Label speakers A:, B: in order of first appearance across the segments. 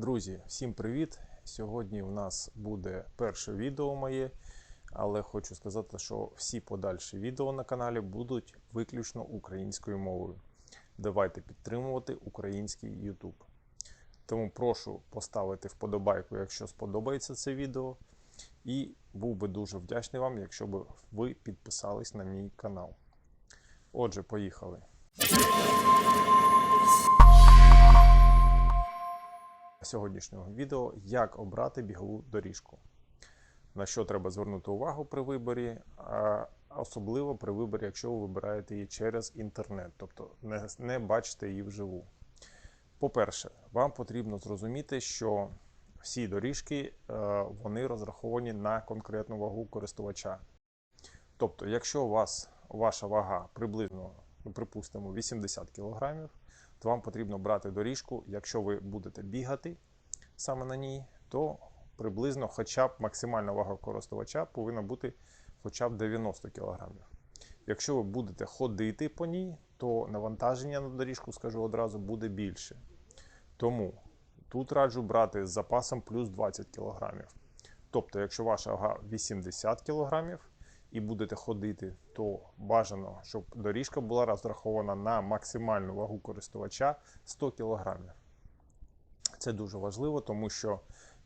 A: Друзі, всім привіт! Сьогодні в нас буде перше відео моє, але хочу сказати, що всі подальші відео на каналі будуть виключно українською мовою. Давайте підтримувати український YouTube. Тому прошу поставити вподобайку, якщо сподобається це відео. І був би дуже вдячний вам, якщо б ви підписались на мій канал. Отже, поїхали. Сьогоднішнього відео, як обрати бігову доріжку. На що треба звернути увагу при виборі, особливо при виборі, якщо ви вибираєте її через інтернет, тобто не, не бачите її вживу. По-перше, вам потрібно зрозуміти, що всі доріжки е, вони розраховані на конкретну вагу користувача. Тобто, якщо у вас ваша вага приблизно, ну, припустимо, 80 кг, то вам потрібно брати доріжку. Якщо ви будете бігати саме на ній, то приблизно хоча б максимальна вага користувача повинна бути хоча б 90 кг. Якщо ви будете ходити по ній, то навантаження на доріжку, скажу одразу, буде більше. Тому тут раджу брати з запасом плюс 20 кг. Тобто, якщо ваша вага 80 кг, і будете ходити, то бажано, щоб доріжка була розрахована на максимальну вагу користувача 100 кг. Це дуже важливо, тому що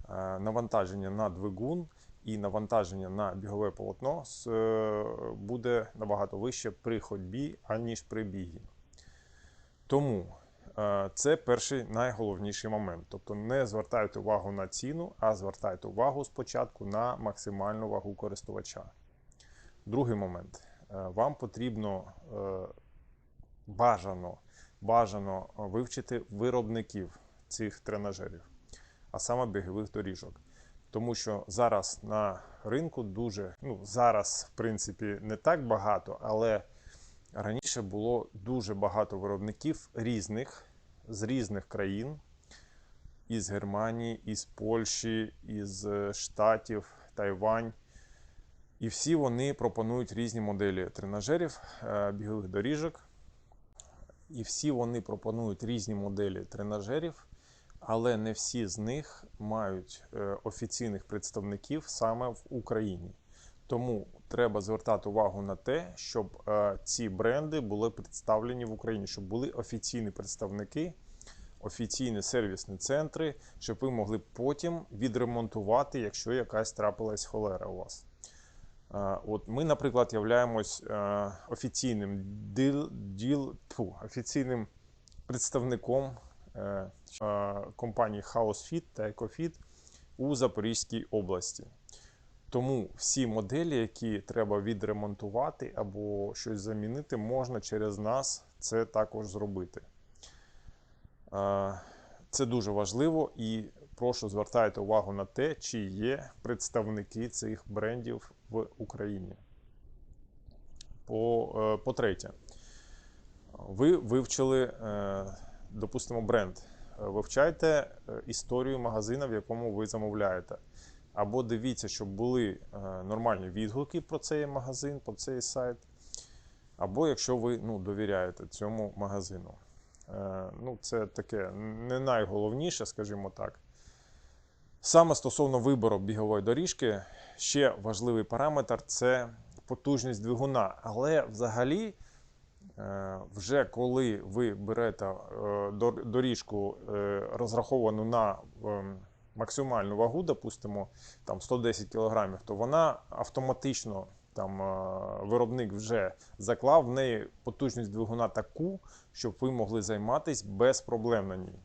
A: е, навантаження на двигун і навантаження на бігове полотно е, буде набагато вище при ходьбі, аніж при бігі. Тому е, це перший найголовніший момент. Тобто не звертайте увагу на ціну, а звертайте увагу спочатку на максимальну вагу користувача. Другий момент. Вам потрібно бажано, бажано вивчити виробників цих тренажерів, а саме бігових доріжок. Тому що зараз на ринку дуже, ну зараз, в принципі, не так багато, але раніше було дуже багато виробників різних з різних країн, із Германії, із Польщі, із Штатів, Тайвань. І всі вони пропонують різні моделі тренажерів, е, бігових доріжок. І всі вони пропонують різні моделі тренажерів, але не всі з них мають е, офіційних представників саме в Україні. Тому треба звертати увагу на те, щоб е, ці бренди були представлені в Україні, щоб були офіційні представники, офіційні сервісні центри, щоб ви могли потім відремонтувати, якщо якась трапилась холера у вас. От Ми, наприклад, являємось е, офіційним діл, діл, фу, офіційним представником е, компанії HouseFit та EcoFit у Запорізькій області. Тому всі моделі, які треба відремонтувати або щось замінити, можна через нас це також зробити. Це дуже важливо і прошу звертайте увагу на те, чи є представники цих брендів в Україні. Е, по-третє, ви вивчили, е, допустимо, бренд. Вивчайте е, історію магазину, в якому ви замовляєте. Або дивіться, щоб були нормальні відгуки про цей магазин, про цей сайт. Або якщо ви ну, довіряєте цьому магазину. Ну, Це таке не найголовніше, скажімо так. Саме стосовно вибору бігової доріжки, ще важливий параметр це потужність двигуна. Але взагалі, е, вже коли ви берете е, доріжку е, розраховану на максимальну вагу, допустимо, там 110 кг, то вона автоматично там виробник вже заклав в неї потужність двигуна таку, щоб ви могли займатися без проблем на ній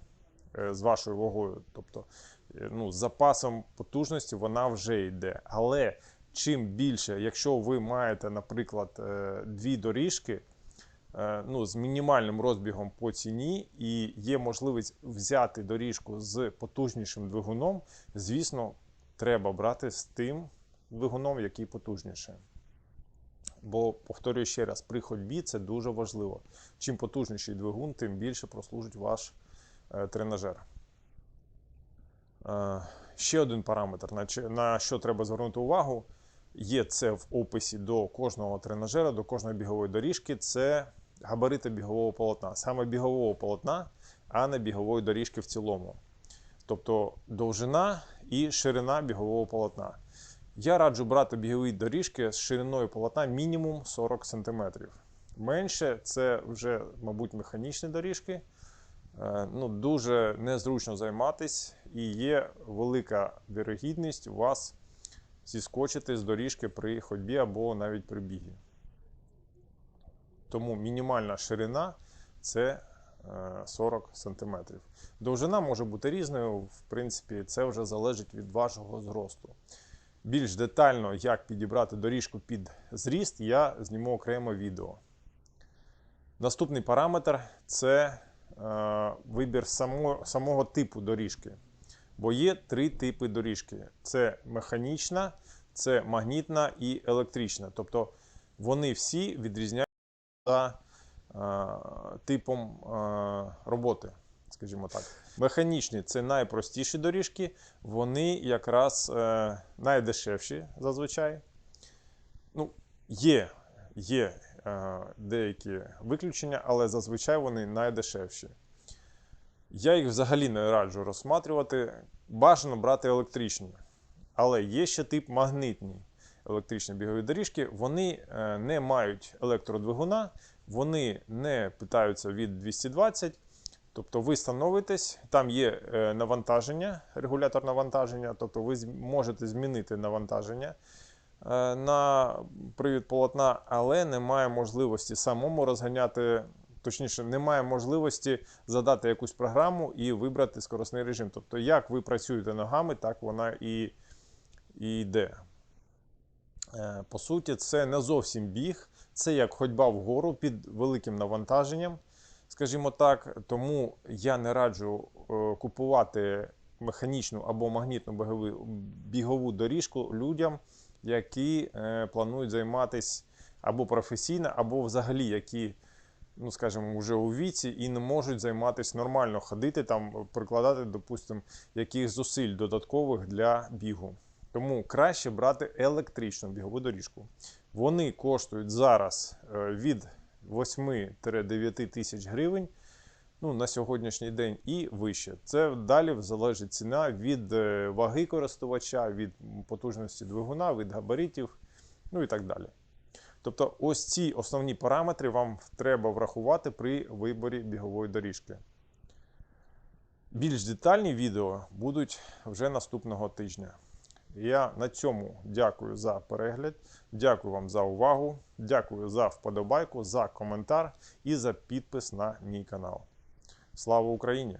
A: з вашою вагою. Тобто ну, з запасом потужності вона вже йде. Але чим більше, якщо ви маєте, наприклад, е, дві доріжки е, ну, з мінімальним розбігом по ціні, і є можливість взяти доріжку з потужнішим двигуном, звісно, треба брати з тим двигуном, який потужніше. Бо, повторюю ще раз, при ходьбі це дуже важливо. Чим потужніший двигун, тим більше прослужить ваш тренажер. Е, ще один параметр, на що треба звернути увагу, є це в описі до кожного тренажера, до кожної бігової доріжки це габарити бігового полотна, саме бігового полотна, а не бігової доріжки в цілому. тобто довжина і ширина бігового полотна. Я раджу брати бігові доріжки з шириною полотна мінімум 40 см. Менше це вже, мабуть, механічні доріжки. Е, Ну, дуже незручно займатись, і є велика вірогідність у вас зіскочити з доріжки при ходьбі або навіть при бігі. Тому мінімальна ширина це е, 40 см. Довжина може бути різною, в принципі, це вже залежить від вашого зросту. Більш детально, як підібрати доріжку під зріст, я зніму окреме відео. Наступний параметр це е, вибір само, самого типу доріжки. Бо є три типи доріжки: це механічна, це магнітна і електрична. Тобто вони всі відрізняються за е, типом е, роботи, скажімо так. Механічні це найпростіші доріжки, вони якраз е, найдешевші зазвичай. Ну, є, є е, деякі виключення, але зазвичай вони найдешевші. Я їх взагалі не раджу розсматрювати. Бажано брати електричні. Але є ще тип магнитні електричні бігові доріжки. Вони е, не мають електродвигуна, вони не питаються від 220. Тобто ви становитесь, там є е, навантаження, регулятор навантаження, тобто ви можете змінити навантаження е, на привід полотна, але немає можливості самому розганяти, точніше, немає можливості задати якусь програму і вибрати скоростний режим. Тобто, як ви працюєте ногами, так вона і, і йде. Е, По суті, це не зовсім біг, це як ходьба вгору під великим навантаженням, скажімо так. Тому я не раджу е, купувати механічну або магнітну бігову доріжку людям, які е, планують займатися або професійно, або взагалі які, ну скажімо, вже у віці і не можуть займатися нормально ходити, там прикладати, допустимо, яких зусиль додаткових для бігу. Тому краще брати електричну бігову доріжку. Вони коштують зараз е, від 8-9 тисяч гривень ну, на сьогоднішній день і вище. Це далі залежить ціна від е, ваги користувача, від потужності двигуна, від габаритів, ну і так далі. Тобто, ось ці основні параметри вам треба врахувати при виборі бігової доріжки. Більш детальні відео будуть вже наступного тижня. Я на цьому дякую за перегляд, дякую вам за увагу, дякую за вподобайку, за коментар і за підпис на мій канал. Слава Україні!